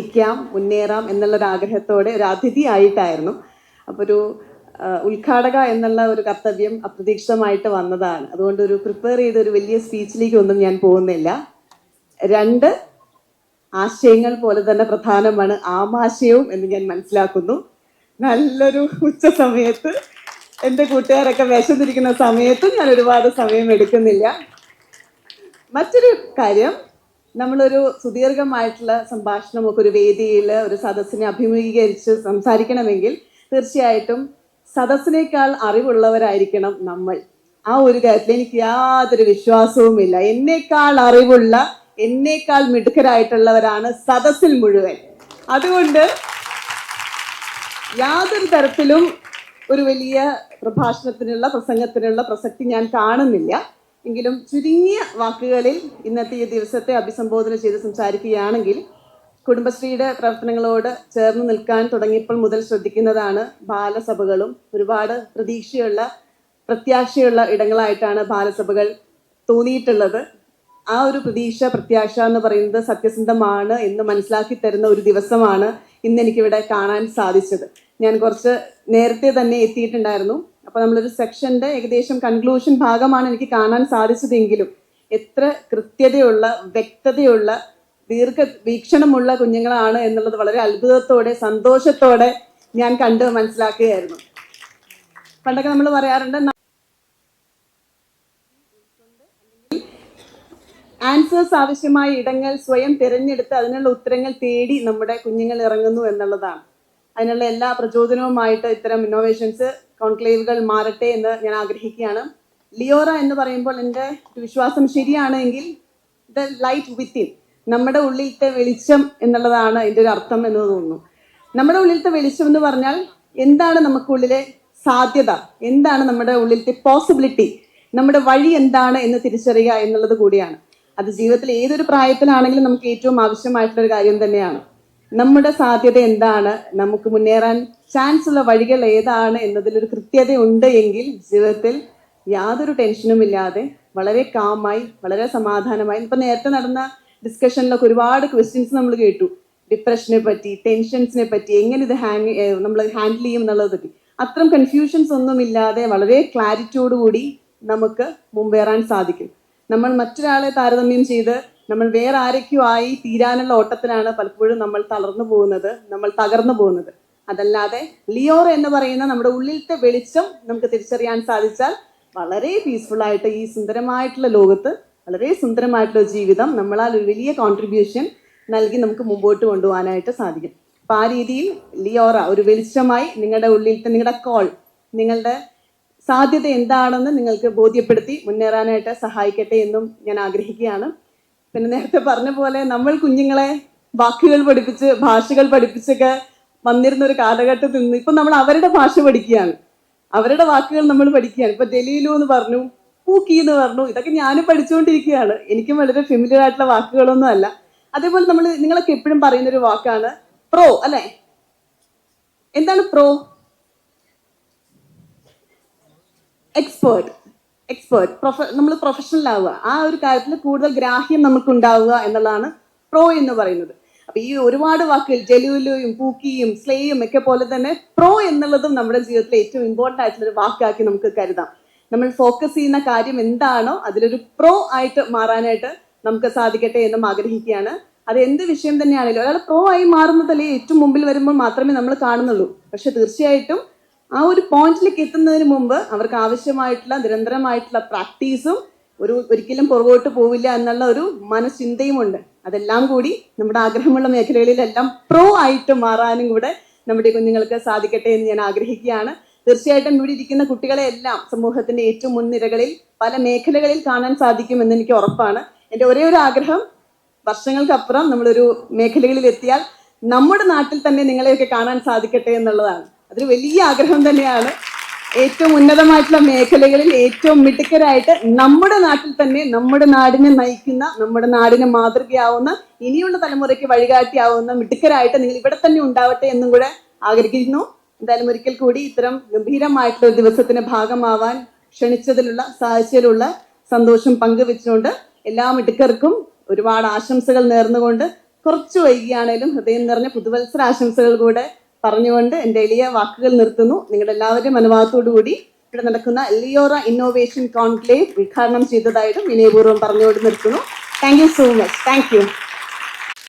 എത്തിക്കാം മുന്നേറാം എന്നുള്ളൊരു ആഗ്രഹത്തോടെ ഒരു അതിഥി ആയിട്ടായിരുന്നു. അപ്പോൾ ഒരു ഉദ്ഘാടക എന്നുള്ള ഒരു കർത്തവ്യം അപ്രതീക്ഷിതമായിട്ട് വന്നതാണ്. അതുകൊണ്ട് ഒരു പ്രിപ്പയർ ചെയ്ത ഒരു വലിയ സ്പീച്ചിലേക്കൊന്നും ഞാൻ പോകുന്നില്ല. രണ്ട് ആശയങ്ങൾ പോലെ തന്നെ പ്രധാനമാണ് ആമാശയവും എന്ന് ഞാൻ മനസ്സിലാക്കുന്നു. നല്ലൊരു ഉച്ച സമയത്ത് എന്റെ കൂട്ടുകാരൊക്കെ വിശന്നിരിക്കുന്ന സമയത്തും ഞാൻ ഒരുപാട് സമയം എടുക്കുന്നില്ല. മറ്റൊരു കാര്യം നമ്മളൊരു സുദീർഘമായിട്ടുള്ള സംഭാഷണമൊക്കെ ഒരു വേദിയിൽ ഒരു സദസ്സിനെ അഭിമുഖീകരിച്ച് സംസാരിക്കണമെങ്കിൽ തീർച്ചയായിട്ടും സദസ്സിനേക്കാൾ അറിവുള്ളവരായിരിക്കണം നമ്മൾ. ആ ഒരു കാര്യത്തിൽ എനിക്ക് യാതൊരു വിശ്വാസവുമില്ല എന്നേക്കാൾ അറിവുള്ള എന്നേക്കാൾ മിടുക്കരായിട്ടുള്ളവരാണ് സദസ്സിൽ മുഴുവൻ. അതുകൊണ്ട് യാതൊരു തരത്തിലും ഒരു വലിയ പ്രഭാഷണത്തിനുള്ള പ്രസംഗത്തിനുള്ള പ്രസക്തി ഞാൻ കാണുന്നില്ല. എങ്കിലും ചുരുങ്ങിയ വാക്കുകളിൽ ഇന്നത്തെ ഈ ദിവസത്തെ അഭിസംബോധന ചെയ്ത് സംസാരിക്കുകയാണെങ്കിൽ കുടുംബശ്രീയുടെ പ്രവർത്തനങ്ങളോട് ചേർന്ന് നിൽക്കാൻ തുടങ്ങിയപ്പോൾ മുതൽ ശ്രദ്ധിക്കുന്നതാണ് ബാലസഭകളും ഒരുപാട് പ്രതീക്ഷയുള്ള പ്രത്യാശയുള്ള ഇടങ്ങളായിട്ടാണ് ബാലസഭകൾ തോന്നിയിട്ടുള്ളത്. ആ ഒരു പ്രതീക്ഷ പ്രത്യാശ എന്ന് പറയുന്നത് സത്യസന്ധമാണ് എന്ന് മനസ്സിലാക്കി തരുന്ന ഒരു ദിവസമാണ് ഇന്ന് എനിക്കിവിടെ കാണാൻ സാധിച്ചത്. ഞാൻ കുറച്ച് നേരത്തെ തന്നെ എത്തിയിട്ടുണ്ടായിരുന്നു. അപ്പോൾ നമ്മളൊരു സെക്ഷന്റെ ഏകദേശം കൺക്ലൂഷൻ ഭാഗമാണ് എനിക്ക് കാണാൻ സാധിച്ചതെങ്കിലും എത്ര കൃത്യതയുള്ള വ്യക്തതയുള്ള ദീർഘ വീക്ഷണമുള്ള കുഞ്ഞുങ്ങളാണ് എന്നുള്ളത് വളരെ അത്ഭുതത്തോടെ സന്തോഷത്തോടെ ഞാൻ കണ്ട് മനസ്സിലാക്കുകയായിരുന്നു. പണ്ടൊക്കെ നമ്മൾ പറയാറുണ്ട് ആൻസേഴ്സ് ആവശ്യമായ ഇടങ്ങൾ സ്വയം തിരഞ്ഞെടുത്ത് അതിനുള്ള ഉത്തരങ്ങൾ തേടി നമ്മുടെ കുഞ്ഞുങ്ങൾ ഇറങ്ങുന്നു എന്നുള്ളതാണ്. അതിനുള്ള എല്ലാ പ്രചോദനവുമായിട്ട് ഇത്തരം ഇന്നോവേഷൻസ് കോൺക്ലേവുകൾ മാറട്ടെ എന്ന് ഞാൻ ആഗ്രഹിക്കുകയാണ്. ലിയോറ എന്ന് പറയുമ്പോൾ എന്റെ വിശ്വാസം ശരിയാണെങ്കിൽ ദ ലൈറ്റ് വിത്തിൻ നമ്മുടെ ഉള്ളിലത്തെ വെളിച്ചം എന്നുള്ളതാണ് എന്റെ ഒരു അർത്ഥം എന്ന് തോന്നുന്നു. നമ്മുടെ ഉള്ളിലത്തെ വെളിച്ചം എന്ന് പറഞ്ഞാൽ എന്താണ് നമുക്കുള്ളിലെ സാധ്യത? എന്താണ് നമ്മുടെ ഉള്ളിലത്തെ പോസിബിലിറ്റി നമ്മുടെ വഴി എന്താണ് എന്ന് തിരിച്ചറിയുക എന്നുള്ളത് കൂടിയാണ്. അത് ജീവിതത്തിൽ ഏതൊരു പ്രായത്തിലാണെങ്കിലും നമുക്ക് ഏറ്റവും ആവശ്യമായിട്ടുള്ള ഒരു കാര്യം തന്നെയാണ്. നമ്മുടെ സാധ്യത എന്താണ്? നമുക്ക് മുന്നേറാൻ ചാൻസ് ഉള്ള വഴികൾ ഏതാണ് എന്നതിലൊരു കൃത്യത ഉണ്ട് എങ്കിൽ ജീവിതത്തിൽ യാതൊരു ടെൻഷനും ഇല്ലാതെ വളരെ കാമായി വളരെ സമാധാനമായി. ഇപ്പൊ നേരത്തെ നടന്ന ഡിസ്കഷനിലൊക്കെ ഒരുപാട് ക്വസ്റ്റ്യൻസ് നമ്മൾ കേട്ടു. ഡിപ്രഷനെ പറ്റി ടെൻഷൻസിനെ പറ്റി എങ്ങനെ ഇത് ഹാങ് നമ്മൾ ഹാൻഡിൽ ചെയ്യും എന്നുള്ളത് പറ്റി. അത്തരം കൺഫ്യൂഷൻസ് ഒന്നും ഇല്ലാതെ വളരെ ക്ലാരിറ്റിയോടുകൂടി നമുക്ക് മുമ്പേറാൻ സാധിക്കും. നമ്മൾ മറ്റൊരാളെ താരതമ്യം ചെയ്ത് നമ്മൾ വേറെ ആരൊക്കെയോ ആയി തീരാനുള്ള ഓട്ടത്തിലാണ് പലപ്പോഴും നമ്മൾ തളർന്നു പോകുന്നത് നമ്മൾ തകർന്നു പോകുന്നത്. അതല്ലാതെ ലിയോർ എന്ന് പറയുന്ന നമ്മുടെ ഉള്ളിലത്തെ വെളിച്ചം നമുക്ക് തിരിച്ചറിയാൻ സാധിച്ചാൽ വളരെ പീസ്ഫുൾ ആയിട്ട് ഈ സുന്ദരമായിട്ടുള്ള ലോകത്ത് വളരെ സുന്ദരമായിട്ടുള്ള ജീവിതം നമ്മളാൽ ഒരു വലിയ കോൺട്രിബ്യൂഷൻ നൽകി നമുക്ക് മുമ്പോട്ട് കൊണ്ടുപോകാനായിട്ട് സാധിക്കും. അപ്പൊ ആ രീതിയിൽ ലിയോറ ഒരു വെളിച്ചമായി നിങ്ങളുടെ ഉള്ളിലത്തെ നിങ്ങളുടെ കോൾ നിങ്ങളുടെ സാധ്യത എന്താണെന്ന് നിങ്ങൾക്ക് ബോധ്യപ്പെടുത്തി മുന്നേറാനായിട്ട് സഹായിക്കട്ടെ എന്നും ഞാൻ ആഗ്രഹിക്കുകയാണ്. പിന്നെ നേരത്തെ പറഞ്ഞ പോലെ നമ്മൾ കുഞ്ഞുങ്ങളെ വാക്കുകൾ പഠിപ്പിച്ച് ഭാഷകൾ പഠിപ്പിച്ചൊക്കെ വന്നിരുന്ന ഒരു കാലഘട്ടത്തിൽ നിന്ന് ഇപ്പൊ നമ്മൾ അവരുടെ ഭാഷ പഠിക്കുകയാണ്. അവരുടെ വാക്കുകൾ നമ്മൾ പഠിക്കുകയാണ്. ഇപ്പൊ ദലീലു എന്ന് പറഞ്ഞു പൂക്കി എന്ന് പറഞ്ഞു ഇതൊക്കെ ഞാനും പഠിച്ചുകൊണ്ടിരിക്കുകയാണ്. എനിക്കും വളരെ ഫെമിലിയർ ആയിട്ടുള്ള വാക്കുകളൊന്നും അല്ല. അതേപോലെ നമ്മൾ നിങ്ങളൊക്കെ എപ്പോഴും പറയുന്ന ഒരു വാക്കാണ് പ്രോ അല്ലെ? എന്താണ് പ്രോ? എക്സ്പേർട്ട് എക്സ്പേർട്ട് പ്രൊഫ നമ്മൾ പ്രൊഫഷണൽ ആവുക. ആ ഒരു കാര്യത്തിൽ കൂടുതൽ ഗ്രാഹ്യം നമുക്ക് ഉണ്ടാവുക എന്നുള്ളതാണ് പ്രോ എന്ന് പറയുന്നത്. അപ്പൊ ഈ ഒരുപാട് വാക്കുകൾ ജലുലുയും പൂക്കിയും സ്ലേയും ഒക്കെ പോലെ തന്നെ പ്രോ എന്നുള്ളതും നമ്മുടെ ജീവിതത്തിലെ ഏറ്റവും ഇമ്പോർട്ടന്റ് ആയിട്ടുള്ള ഒരു വാക്കാക്കി നമുക്ക് കരുതാം. നമ്മൾ ഫോക്കസ് ചെയ്യുന്ന കാര്യം എന്താണോ അതിലൊരു പ്രോ ആയിട്ട് മാറാനായിട്ട് നമുക്ക് സാധിക്കട്ടെ എന്നും ആഗ്രഹിക്കുകയാണ്. അത് എന്ത് വിഷയം തന്നെയാണെങ്കിലും ഒരാൾ പ്രോ ആയി മാറുന്നതല്ലേ ഏറ്റവും മുമ്പിൽ വരുമ്പോൾ മാത്രമേ നമ്മൾ കാണുന്നുള്ളൂ. പക്ഷെ തീർച്ചയായിട്ടും ആ ഒരു പോയിന്റിലേക്ക് എത്തുന്നതിന് മുമ്പ് അവർക്ക് ആവശ്യമായിട്ടുള്ള നിരന്തരമായിട്ടുള്ള പ്രാക്ടീസും ഒരു ഒരിക്കലും പുറകോട്ട് പോവില്ല എന്നുള്ള ഒരു മനഃചിന്തയുമുണ്ട് അതെല്ലാം കൂടി നമ്മുടെ ആഗ്രഹമുള്ള മേഖലകളിലെല്ലാം പ്രോ ആയിട്ട് മാറാനും കൂടെ നമ്മുടെ കുഞ്ഞുങ്ങൾക്ക് സാധിക്കട്ടെ എന്ന് ഞാൻ ആഗ്രഹിക്കുകയാണ്. തീർച്ചയായിട്ടും ഇവിടെ ഇരിക്കുന്ന കുട്ടികളെ എല്ലാം സമൂഹത്തിന്റെ ഏറ്റവും മുൻനിരകളിൽ പല മേഖലകളിൽ കാണാൻ സാധിക്കുമെന്ന് എനിക്ക് ഉറപ്പാണ്. എന്റെ ഒരേ ഒരു ആഗ്രഹം വർഷങ്ങൾക്കപ്പുറം നമ്മളൊരു മേഖലകളിൽ എത്തിയാൽ നമ്മുടെ നാട്ടിൽ തന്നെ നിങ്ങളെയൊക്കെ കാണാൻ സാധിക്കട്ടെ എന്നുള്ളതാണ്. അതൊരു വലിയ ആഗ്രഹം തന്നെയാണ്. ഏറ്റവും ഉന്നതമായിട്ടുള്ള മേഖലകളിൽ ഏറ്റവും മിടുക്കരായിട്ട് നമ്മുടെ നാട്ടിൽ തന്നെ നമ്മുടെ നാടിനെ നയിക്കുന്ന നമ്മുടെ നാടിനെ മാതൃകയാവുന്ന ഇനിയുള്ള തലമുറയ്ക്ക് വഴികാട്ടിയാവുന്ന മിടുക്കരായിട്ട് നിങ്ങൾ ഇവിടെ തന്നെ ഉണ്ടാവട്ടെ എന്നും കൂടെ ആഗ്രഹിക്കുന്നു. എന്തായാലും ഒരിക്കൽ കൂടി ഇത്തരം ഗംഭീരമായിട്ടുള്ള ദിവസത്തിന്റെ ഭാഗമാവാൻ ക്ഷണിച്ചതിലുള്ള സാഹചര്യത്തിലുള്ള സന്തോഷം പങ്കുവെച്ചുകൊണ്ട് എല്ലാ മിടുക്കർക്കും ഒരുപാട് ആശംസകൾ നേർന്നുകൊണ്ട് കുറച്ച് വൈകിയാണേലും ഹൃദയം നിറഞ്ഞ പുതുവത്സര ആശംസകൾ കൂടെ പറഞ്ഞുകൊണ്ട് എന്റെ എളിയ വാക്കുകൾ നിർത്തുന്നു. നിങ്ങളുടെ എല്ലാവരുടെയും അനുവാദത്തോടു കൂടി ഇവിടെ നടക്കുന്ന എലിയോറ ഇന്നോവേഷൻ കോൺക്ലേവ് ഉദ്ഘാടനം ചെയ്തതായിട്ടും വിനയപൂർവം പറഞ്ഞുകൊണ്ട് നിർത്തുന്നു. Thank so much thank